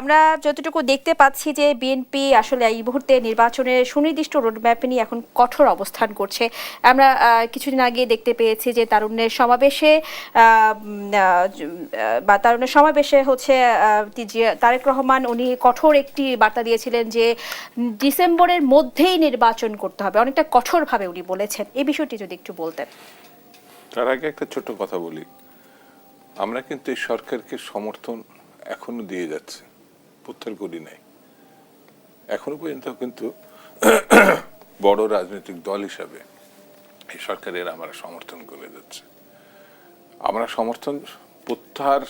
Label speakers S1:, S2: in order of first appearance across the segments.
S1: আমরা যতটুকু দেখতে পাচ্ছি যে বিএনপি আসলে এই মুহূর্তে নির্বাচনে সুনির্দিষ্ট রোডম্যাপ নিয়ে এখন কঠোর অবস্থান করছে। আমরা কিছুদিন আগে দেখতে পেয়েছি যে তারুণ্যের সমাবেশে বা তারুণ্যের সমাবেশে হচ্ছে তারেক রহমান উনি কঠোর একটি বার্তা দিয়েছিলেন যে ডিসেম্বরের মধ্যেই নির্বাচন করতে হবে। অনেকটা কঠোরভাবে উনি বলেছেন। এই বিষয়টি যদি একটু বলতেন।
S2: তার আগে একটা ছোট কথা বলি। আমরা কিন্তু এই সরকারকে সমর্থন এখনও দিয়ে যাচ্ছে। প্রত্যাহার করি নাই। এখনও পর্যন্ত কিন্তু বড় রাজনৈতিক দল হিসাবে এই সরকারের আমরা সমর্থন করে যাচ্ছে। আমরা সমর্থন প্রত্যাহার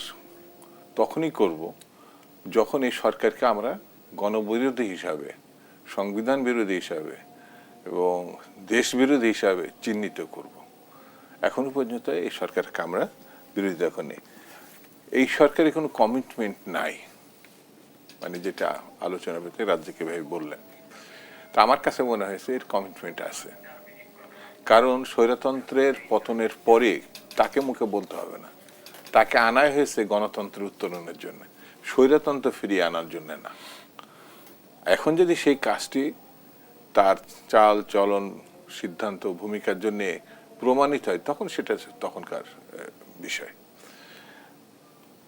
S2: তখনই করব যখন এই সরকারকে আমরা গণবিরোধী হিসাবে, সংবিধান বিরোধী হিসাবে এবং দেশ বিরোধী হিসাবে চিহ্নিত করব। এখনও পর্যন্ত এই সরকারকে আমরা বিরোধিতা করি এই সরকারের কোনো কমিটমেন্ট নাই। মানে যেটা আলোচনা ভিতরে রাজ্যকে ভাই বললেন। তা আমার কাছে মনে হয়েছে এর কমিটমেন্ট আছে। কারণ স্বৈরতন্ত্রের পতনের পরে তাকে মুখে বলতে হবে না। তাকে আনাই হয়েছে গণতন্ত্রের উত্তরণের জন্য। স্বৈরতন্ত্র ফিরিয়ে আনার জন্য না। এখন যদি সেই কাজটি তার চাল, চলন, সিদ্ধান্ত, ভূমিকার জন্য প্রমাণিত হয়, তখন সেটা তখনকার বিষয়।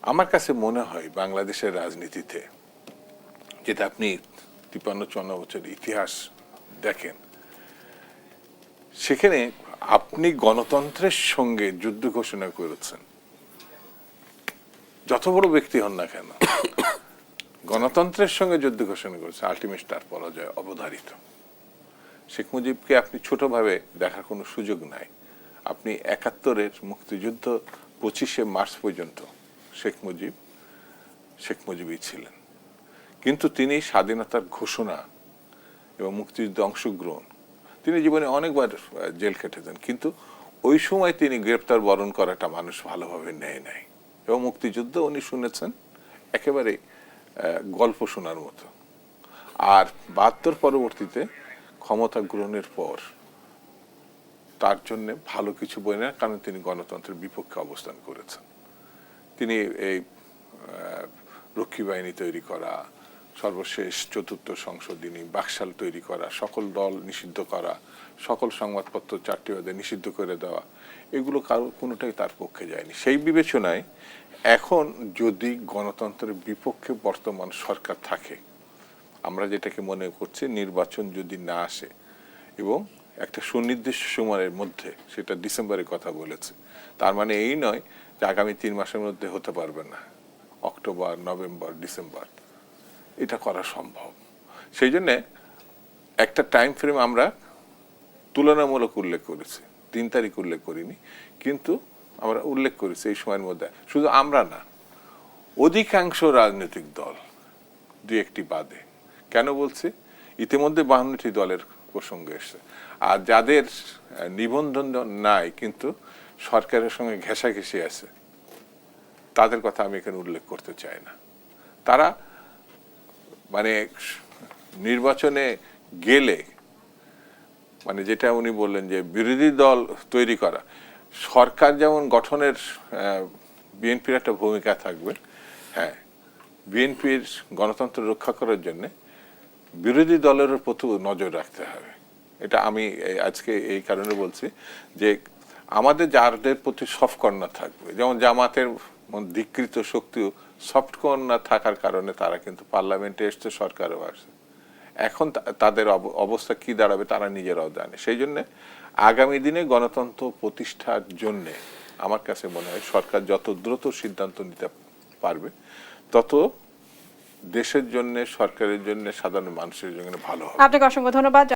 S2: আমার কাছে মনে হয় বাংলাদেশের রাজনীতিতে যেটা আপনি তিপান্ন চুয়ান্ন বছর ইতিহাস দেখেন, সেখানে আপনি গণতন্ত্রের সঙ্গে যুদ্ধ ঘোষণা করেছেন। যত বড় ব্যক্তি হন না কেন, গণতন্ত্রের সঙ্গে যুদ্ধ ঘোষণা করেছে আলটিমেট তার পরাজয় অবধারিত। শেখ মুজিবকে আপনি ছোটভাবে দেখার কোনো সুযোগ নাই। আপনি একাত্তরের মুক্তিযুদ্ধ পঁচিশে মার্চ পর্যন্ত শেখ মুজিব, শেখ মুজিবই ছিলেন। কিন্তু তিনি স্বাধীনতার ঘোষণা এবং মুক্তিযুদ্ধে অংশগ্রহণ। তিনি জীবনে অনেকবার জেল কেটেছেন কিন্তু ওই সময় তিনি গ্রেপ্তার বরণ করাটা মানুষ ভালোভাবে নেয় নাই এবং মুক্তিযুদ্ধ উনি শুনেছেন একেবারে গল্প শোনার মতো। আর বাহাত্তর পরবর্তীতে ক্ষমতা গ্রহণের পর তার জন্য ভালো কিছু বই না কারণ তিনি গণতন্ত্রের বিপক্ষে অবস্থান করেছেন। তিনি এই রক্ষী বাহিনী তৈরি করা সর্বশেষ চতুর্থ সংশোধনী, বাকশাল তৈরি করা, সকল দল নিষিদ্ধ করা, সকল সংবাদপত্র চারটি বাদে নিষিদ্ধ করে দেওয়া, এগুলো কারও কোনোটাই তার পক্ষে যায়নি। সেই বিবেচনায় এখন যদি গণতন্ত্রের বিপক্ষে বর্তমান সরকার থাকে, আমরা যেটাকে মনে করছি নির্বাচন যদি না আসে এবং একটা সুনির্দিষ্ট সময়ের মধ্যে সেটা ডিসেম্বরের কথা বলেছে, তার মানে এই নয় যে আগামী তিন মাসের মধ্যে হতে পারবে না, অক্টোবর, নভেম্বর, ডিসেম্বর। এটা করা সম্ভব। সেই জন্যে একটা টাইম ফ্রেম আমরা তুলনামূলক উল্লেখ করেছি। তিন তারিখ উল্লেখ করিনি, কিন্তু আমরা উল্লেখ করেছি এই সময়ের মধ্যে। শুধু আমরা না, অধিকাংশ রাজনৈতিক দল দুই একটি বাদে। কেন বলছি? ইতিমধ্যে বাহান্নটি দলের প্রসঙ্গ এসছে। আর যাদের নিবন্ধন নাই, কিন্তু সরকারের সঙ্গে ঘেঁষাঘেঁষি আছে, তাদের কথা আমি এখানে উল্লেখ করতে চাই না। তারা মানে নির্বাচনে গেলে মানে যেটা উনি বললেন যে বিরোধী দল তৈরি করা, সরকার যেমন গঠনের বিএনপির একটা ভূমিকা থাকবে হ্যাঁ বিএনপির গণতন্ত্র রক্ষা করার জন্য বিরোধী দলের প্রতি নজর রাখতে হবে। এটা আমি আজকে এই কারণে বলছি যে আমাদের যাদের প্রতি সফট কর্নার থাকবে, যেমন জামাতের ধিকৃত শক্তি সফট না থাকার কারণে তারা কিন্তু পার্লামেন্টে এসছে, সরকারও আসছে। এখন তাদের অব- অবস্থা কি দাঁড়াবে তারা নিজেরাও জানে। সেই জন্য আগামী দিনে গণতন্ত্র প্রতিষ্ঠার জন্য আমার কাছে মনে হয় সরকার যত দ্রুত সিদ্ধান্ত নিতে পারবে, তত দেশের জন্য, সরকারের জন্য, সাধারণ মানুষের জন্য ভালো হবে।
S1: আপনাকে অসংখ্য ধন্যবাদ।